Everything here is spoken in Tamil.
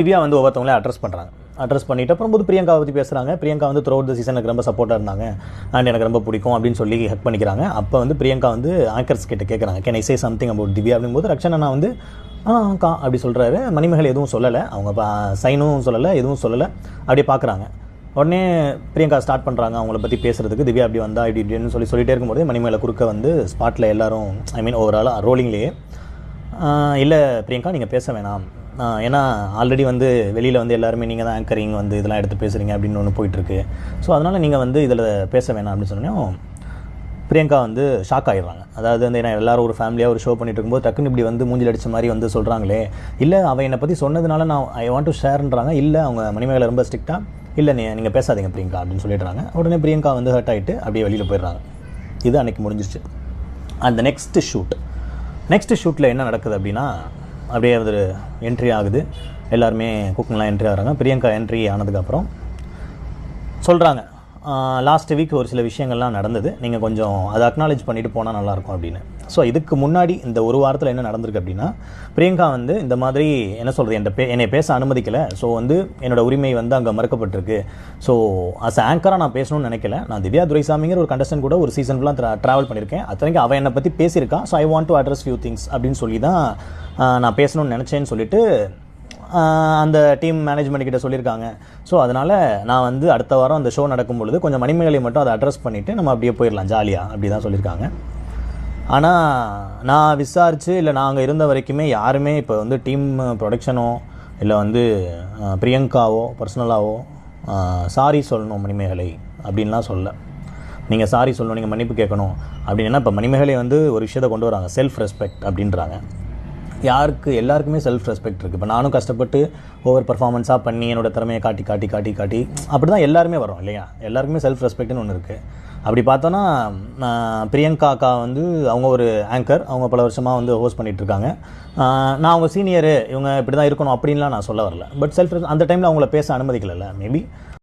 திவ்யா வந்து ஒவ்வொருத்தவங்களே அட்ரஸ் பண்ணுறாங்க அட்ரஸ் பண்ணிட்டு அப்புறம் போது பிரியங்கா பற்றி பேசுகிறாங்க பிரியங்கா வந்து த்ரோ த சீசன் எனக்கு ரொம்ப சப்போர்ட்டாக இருந்தாங்க. அண்ட் எனக்கு ரொம்ப பிடிக்கும் அப்படின்னு சொல்லி ஹெக் பண்ணிக்கிறாங்க. அப்போ வந்து பிரியங்கா வந்து ஆங்கர்ஸ் கிட்ட கேட்குறாங்க can I say something about Divya அப்படிங்கும்போது ரக்ஷன் அண்ணா வந்து ஆ கா அப்படி சொல்கிறாரு மணிமகள் எதுவும் சொல்லலை. அவங்க சைனும் சொல்லலை எதுவும் சொல்லலை. அப்படியே பார்க்குறாங்க உடனே பிரியங்கா ஸ்டார்ட் பண்ணுறாங்க அவங்கள பற்றி பேசுறதுக்கு. திவ்யா அப்படி வந்தா இப்படி இப்படின்னு சொல்லி சொல்லிகிட்டே இருக்கும்போது மணிமேல குறுக்க வந்து ஸ்பாட்டில் எல்லாரும் ஐ மீன் ஓவராலாக ரோலிங்லேயே இல்லை பிரியங்கா நீங்கள் பேச வேணாம். ஏன்னா ஆல்ரெடி வந்து வெளியில் வந்து எல்லாருமே நீங்கள் தான் ஆங்கரிங் வந்து இதெல்லாம் எடுத்து பேசுகிறீங்க அப்படின்னு ஒன்று போயிட்டுருக்கு. ஸோ அதனால் நீங்கள் வந்து இதில் பேச வேணாம் அப்படின்னு சொன்னோம் பிரியங்கா வந்து ஷாக் ஆயிடுறாங்க. அதாவது வந்து ஏன்னா எல்லாரும் ஒரு ஃபேமிலியாக ஒரு ஷோ பண்ணிட்டு இருக்கும்போது டக்குன்னு இப்படி வந்து மூஞ்சில் அடித்த மாதிரி வந்து சொல்கிறாங்களே இல்லை அவன் என்னை பற்றி சொன்னதுனால நான் ஐ வாண்ட் டு ஷேர்ன்றாங்க இல்லை அவங்க மணிமேகலை ரொம்ப ஸ்ட்ரிக்டாக இல்லை நீ நீங்கள் பேசாதீங்க பிரியங்கா அப்படின்னு சொல்லிடுறாங்க. உடனே பிரியங்கா வந்து ஹர்ட் ஆகிட்டு அப்படியே வெளியில் போயிடுறாங்க. இது அன்னைக்கு முடிஞ்சிருச்சு. அந்த நெக்ஸ்ட்டு ஷூட் நெக்ஸ்ட் ஷூட்டில் என்ன நடக்குது அப்படின்னா அப்படியே அது என்ட்ரி ஆகுது. எல்லாருமே குக்கிங்லாம் என்ட்ரி ஆகிறாங்க. பிரியங்கா என்ட்ரி ஆனதுக்கப்புறம் சொல்கிறாங்க லாஸ்ட் வீக் ஒரு சில விஷயங்கள்லாம் நடந்தது. நீங்கள் கொஞ்சம் அதை அக்னாலேஜ் பண்ணிவிட்டு போனால் நல்லாயிருக்கும் அப்படின்னு. ஸோ இதுக்கு முன்னாடி இந்த ஒரு வாரத்தில் என்ன நடந்திருக்கு அப்படின்னா பிரியங்கா வந்து இந்த மாதிரி என்ன சொல்கிறது என் பே என்னை பேச அனுமதிக்கலை. ஸோ வந்து என்னோட உரிமை வந்து அங்கே மறுக்கப்பட்டிருக்கு. ஸோ அஸ் ஆங்கராக நான் பேசணும்னு நினைக்கல. நான் திவ்யா துரைசாமிங்கிற ஒரு கண்டஸ்டன் கூட ஒரு சீசன் ஃபுல்லாக ட்ராவல் பண்ணியிருக்கேன் அத்தனைக்கு அவன் என்னை பற்றி பேசியிருக்கா. So I want to address few things அப்படின்னு சொல்லி தான் நான் பேசணும்னு நினச்சேன்னு சொல்லிட்டு அந்த டீம் மேனேஜ்மெண்ட் கிட்ட சொல்லியிருக்காங்க. ஸோ அதனால் நான் வந்து அடுத்த வாரம் அந்த ஷோ நடக்கும் பொழுது கொஞ்சம் மணிமேகலை மட்டும் அதை அட்ரஸ் பண்ணிவிட்டு நம்ம அப்படியே போயிடலாம் ஜாலியாக அப்படி தான் சொல்லியிருக்காங்க. ஆனால் நான் விசாரித்து இல்லை நாங்கள் இருந்த வரைக்குமே யாருமே இப்போ வந்து டீம் ப்ரொடக்ஷனோ இல்லை வந்து பிரியங்காவோ பர்சனலாவோ சாரி சொல்லணும் மணிமேகலை அப்படின்லாம் சொல்ல. நீங்கள் சாரி சொல்லணும் நீங்கள் மன்னிப்பு கேட்கணும் அப்படின்னா. இப்போ மணிமேகலை வந்து ஒரு விஷயத்தை கொண்டு வராங்க. செல்ஃப் ரெஸ்பெக்ட் அப்படின்றாங்க. யாருக்கு எல்லாருக்குமே செல்ஃப் ரெஸ்பெக்ட் இருக்குது இப்போ நானும் கஷ்டப்பட்டு ஓவர் பர்ஃபார்மன்ஸாக பண்ணி என்னோட திறமையை காட்டி காட்டி காட்டி காட்டி அப்படி தான் எல்லாருமே வரும் இல்லையா? எல்லாருக்குமே செல்ஃப் ரெஸ்பெக்ட்னு ஒன்று இருக்குது அப்படி பார்த்தோன்னா பிரியங்கா அக்கா வந்து அவங்க ஒரு ஆங்கர் அவங்க பல வருஷமாக வந்து ஹோஸ்ட் பண்ணிகிட்ருக்காங்க இருக்காங்க. நான் அவங்க சீனியரு இவங்க இப்படி தான் இருக்கணும் அப்படின்லாம் நான் சொல்ல வரல. பட் செல்ஃப் அந்த டைமில் அவங்கள பேச அனுமதிக்கல மேபி